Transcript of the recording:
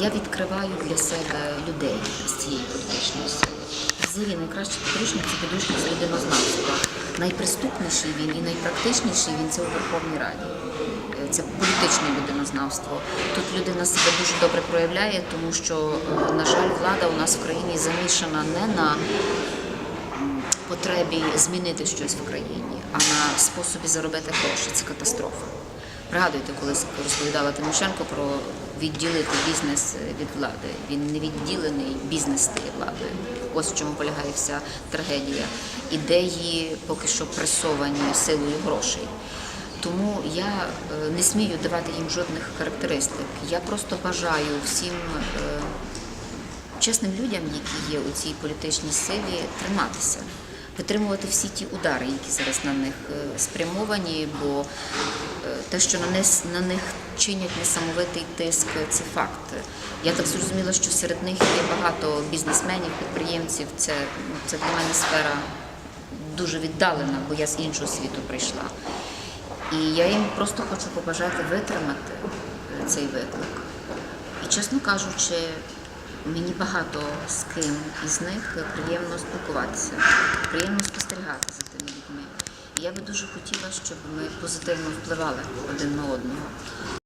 я відкриваю для себе людей з цієї сили. Взагалі найкраще підручник це підручник з людинознавства. Найприступніший він і найпрактичніший він це у Верховній Раді. Е, Це політичне людинознавство. Тут людина себе дуже добре проявляє, тому що, е, на жаль, влада у нас в країні замішана не на потребі змінити щось в країні, а на способі заробити гроші. Це катастрофа. Пригадуйте, коли розповідала Тимошенко про відділити бізнес від влади. Він не відділений, бізнес стає владою. Ось в чому полягає вся трагедія. Ідеї поки що пресовані силою грошей. Тому я е, не смію давати їм жодних характеристик. Я просто бажаю всім е, чесним людям, які є у цій політичній силі, триматися, витримувати всі ті удари, які зараз на них е, спрямовані, бо е, те, що на них, на них чинять несамовитий тиск, це факт. Я так зрозуміла, що серед них є багато бізнесменів, підприємців. Це, це для мене сфера дуже віддалена, бо я з іншого світу прийшла. І я їм просто хочу побажати витримати е, цей виклик. І чесно кажучи, мені багато з ким із них приємно спілкуватися, приємно спостерігати за тими людьми. Я би дуже хотіла, щоб ми позитивно впливали один на одного.